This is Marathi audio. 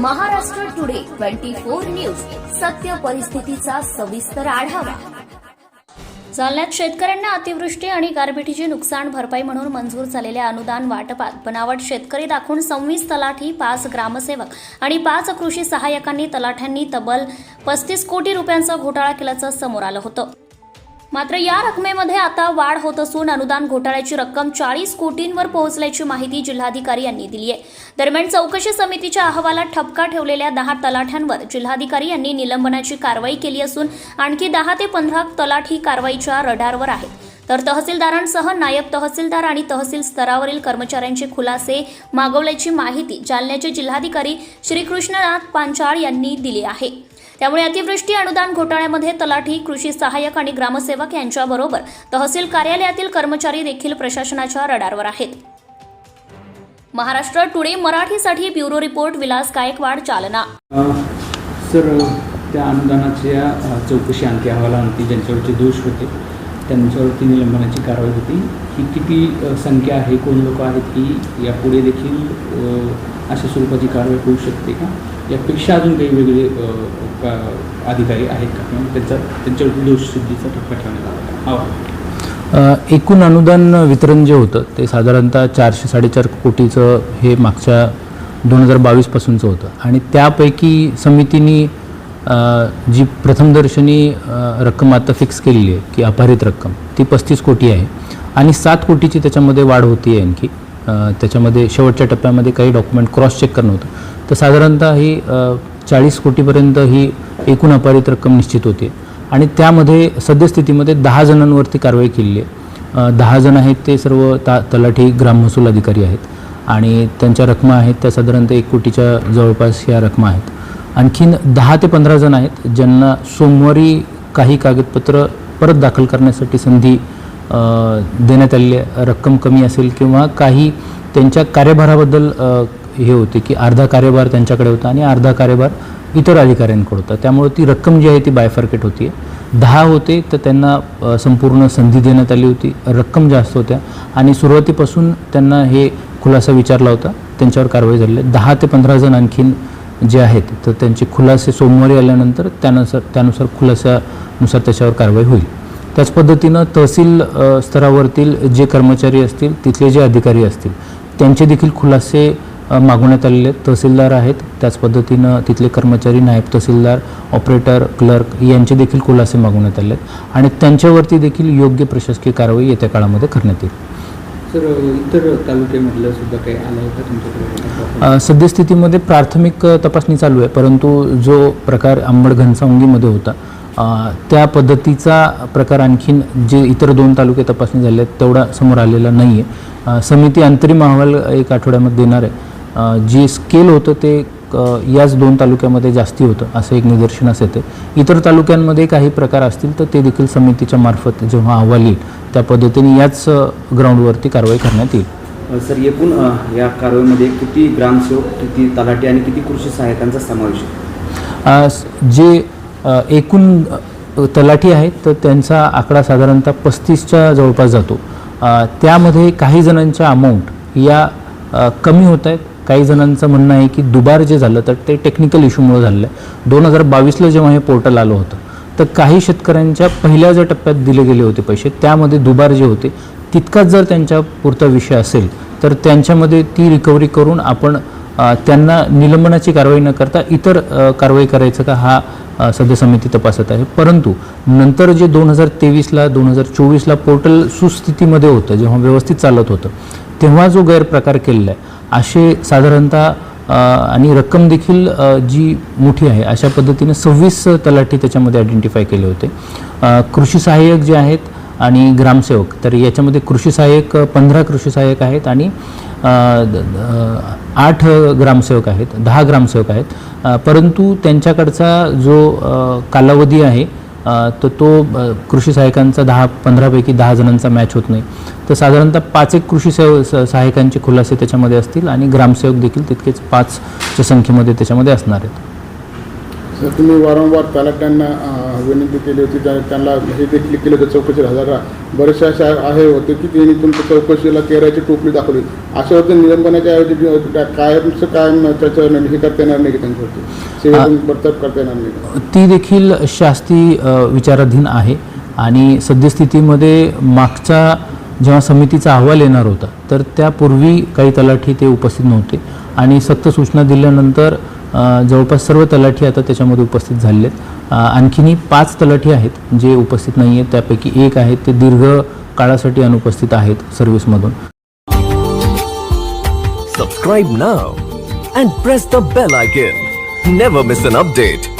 Maharashtra today twenty four news. सत्य परिस्थितीचा सविस्तर आढावा. जालन्यात शेतकऱ्यांना अतिवृष्टी आणि गारपिटीची नुकसान भरपाई म्हणून मंजूर झालेल्या अनुदान वाटपात बनावट शेतकरी दाखवून सव्वीस तलाठी पाच ग्रामसेवक आणि पाच कृषी सहाय्यकांनी तलाठ्यांनी तब्बल पस्तीस कोटी रुपयांचा घोटाळा केल्याचं समोर आलं होतं. मात्र या रकमेमध्ये आता वाढ होत असून अनुदान घोटाळ्याची रक्कम चाळीस कोटींवर पोहोचल्याची माहिती जिल्हाधिकारी यांनी दिली आहे. दरम्यान चौकशी समितीच्या अहवालात ठपका ठेवलेल्या दहा तलाठ्यांवर जिल्हाधिकारी यांनी निलंबनाची कारवाई केली असून आणखी दहा ते पंधरा तलाठी कारवाईच्या रडारवर आहेत. तर तहसीलदारांसह नायब तहसीलदार आणि तहसील स्तरावरील कर्मचाऱ्यांचे खुलासे मागवल्याची माहिती जालन्याचे जिल्हाधिकारी श्रीकृष्णनाथ पांचाळ यांनी दिली आहे. त्यामुळे अतिवृष्टी अनुदान घोटाळ्यामध्ये तलाठी कृषी सहाय्यक आणि ग्रामसेवक यांच्याबरोबर तहसील कार्यालयातील कर्मचारी देखील प्रशासनाच्या रडारवर आहेत. महाराष्ट्र टुडे मराठीसाठी ब्युरो रिपोर्ट विलास गायकवाड चालना. सर त्या अनुदानाच्या चौकशी आणखी अहवालांती ज्यांच्यावरचे दोष होते त्यांच्यावरती निलंबनाची कारवाई होती. ही किती संख्या आहे कोण लोक आहेत की यापुढे देखील अशा स्वरूपाची कारवाई होऊ शकते का? यापेक्षा अजून काही वेगळे अधिकारी आहेत का? किंवा त्यांचा त्यांच्यावरती दोषसिद्धीचा ठप्पा ठेवण्यात आला एकूण अनुदान वितरण जे होतं ते साधारणतः चारशे साडेचार कोटीचं हे मागच्या दोन हजार बावीसपासूनचं होतं. आणि त्यापैकी समितीने जी प्रथमदर्शनी रक्कम आता फिक्स केलेली आहे की अपहरित रक्कम ती पस्तीस कोटी आहे. आणि सात कोटीची त्याच्यामध्ये वाढ होती आहे आणखी. त्याच्यामध्ये शेवटच्या टप्प्यामध्ये काही डॉक्युमेंट क्रॉस चेक करणं होतं. तर साधारणतः ही चाळीस कोटीपर्यंत ही एकूण अपारित रक्कम निश्चित होते. आणि त्यामध्ये सद्यस्थितीमध्ये दहा जणांवरती कारवाई केलेली आहे. दहा जण आहेत ते सर्व ता तलाठी ग्राम महसूल अधिकारी आहेत. आणि त्यांच्या रकमा आहेत त्या साधारणतः एक कोटीच्या जवळपास ह्या रकमा आहेत. आणखीन दहा ते पंधरा जण आहेत ज्यांना सोमवारी काही कागदपत्र परत दाखल करण्यासाठी संधी देण्यात आलेली रक्कम कमी असेल किंवा काही त्यांच्या कार्यभाराबद्दल हे होते की अर्धा कार्यभार त्यांच्याकडे होता आणि अर्धा कार्यभार इतर अधिकाऱ्यांकडे होता. त्यामुळे ती रक्कम जी आहे ती बायफर्केट होती. दहा होते तर त्यांना संपूर्ण संधी देण्यात आली होती. रक्कम जास्त होत्या आणि सुरुवातीपासून त्यांना हे खुलासा विचारला होता. त्यांच्यावर कारवाई झालेली आहे दहा ते पंधरा जण आणखीन जे आहेत तर त्यांचे खुलासे सोमवारी आल्यानंतर त्यानुसार त्यानुसार खुलासानुसार त्याच्यावर कारवाई होईल. त्याच पद्धतीनं तहसील स्तरावरतील जे कर्मचारी असतील तिथले जे अधिकारी असतील त्यांचे देखील खुलासे मागवण्यात आलेले आहेत. तहसीलदार आहेत त्याच पद्धतीनं तिथले कर्मचारी नायब तहसीलदार ऑपरेटर क्लर्क यांचे देखील खुलासे मागवण्यात आले आहेत आणि त्यांच्यावरती देखील योग्य प्रशासकीय कारवाई येत्या काळामध्ये करण्यात येईल. सर इतर तालुक्यामधलं सुद्धा काही आलं होतं तुमच्याकडे? सद्यस्थितीमध्ये प्राथमिक तपासणी चालू आहे परंतु जो प्रकार अंबड घनसावंगीमध्ये होता त्या पद्धतीचा प्रकार आणखीन जे इतर दोन तालुके तपासणी झाले आहेत तेवढा समोर आलेला नाही आहे समिती अंतरिम अहवाल एक आठवड्यामध्ये देणार आहे. जे स्केल होतं ते याच दोन तालुक्यामध्ये जास्ती होतं असं एक निदर्शनास येते इतर तालुक्यांमध्ये काही प्रकार असतील तर ते देखील समितीच्या मार्फत जेव्हा अहवाल येईल त्या पद्धतीने याच ग्राउंडवरती कारवाई करण्यात येईल. सर एकूण या कारवाईमध्ये किती ग्रामसेवक किती तलाठी आणि किती कृषी सहाय्यकांचा समावेश जे एकूण तलाठी आहेत तर त्यांचा आकडा साधारणतः पस्तीसच्या जवळपास जातो. त्यामध्ये काही जणांच्या अमाऊंट या कमी होत आहेत. काही जणांचं म्हणणं आहे की दुबार जे झालं तर ते टेक्निकल इश्यूमुळे झालेलं आहे. दोन हजार बावीसला जेव्हा हे पोर्टल आलं होतं तर काही शेतकऱ्यांच्या पहिल्या ज्या टप्प्यात दिले गेले होते पैसे त्यामध्ये दुबार जे होते तितकाच जर त्यांच्या पुरता विषय असेल तर त्यांच्यामध्ये ती रिकव्हरी करून आपण त्यांना निलंबनाची कारवाई न करता इतर कारवाई करायचं का हा सध्या समिती तपासत आहे. परंतु नंतर जे दोन हजार तेवीसला दोन हजार चोवीसला पोर्टल सुस्थितीमध्ये होतं जेव्हा व्यवस्थित चालत होतं तेव्हा जो गैरप्रकार केलेला आहे असे साधारणतः आणि रक्कम देखील जी मोठी आहे अशा पद्धतीने सव्वीस तलाठी त्याच्यामध्ये आयडेंटिफाय केले होते. कृषी सहाय्यक जे आहेत आणि ग्रामसेवक तर याच्यामध्ये कृषी सहाय्यक पंधरा कृषी सहाय्यक आहेत आणि आठ ग्रामसेवक आहेत दहा ग्रामसेवक आहेत. परंतु त्यांच्याकडचा जो कालावधी आहे तर तो कृषी सहाय्यकांचा दहा पंधरापैकी दहा जणांचा मॅच होत नाही. तर साधारणतः पाच एक कृषी सेव स- सहाय्यकांचे खुलासे त्याच्यामध्ये असतील आणि ग्रामसेवक देखील तितकेच पाचच्या संख्येमध्ये त्याच्यामध्ये असणार आहेत. तर तुम्ही वारंवार अं, विनंती केली होती त्या- त्यांना हे देखील केलं होतं चौकशी हजर बरेचसे असे आहे होते की त्यांनी तुमच्या चौकशीला केराची टोपली दाखवली. अशा होते निलंबनाच्या ऐवजी कायमचं कायम त्याचं हे करता येणार नाही त्यांच्यावरती सेवेतून बडतर्फ करता येणार नाही? ती देखील शास्ती विचाराधीन आहे आणि सद्यस्थितीमध्ये मागचा जेव्हा समितीचा अहवाल येणार होता तर त्यापूर्वी काही तलाठी ते उपस्थित नव्हते आणि सक्त सूचना दिल्यानंतर जवळपास सर्व तलाठी आता त्याच्यामध्ये उपस्थित झालेले आहेत आणखीनही पाच तलाठी आहेत जे उपस्थित नाही आहेत. त्यापैकी एक आहेत ते दीर्घ काळासाठी अनुपस्थित आहेत सर्व्हिसमधून. Subscribe now and press the bell icon never miss an update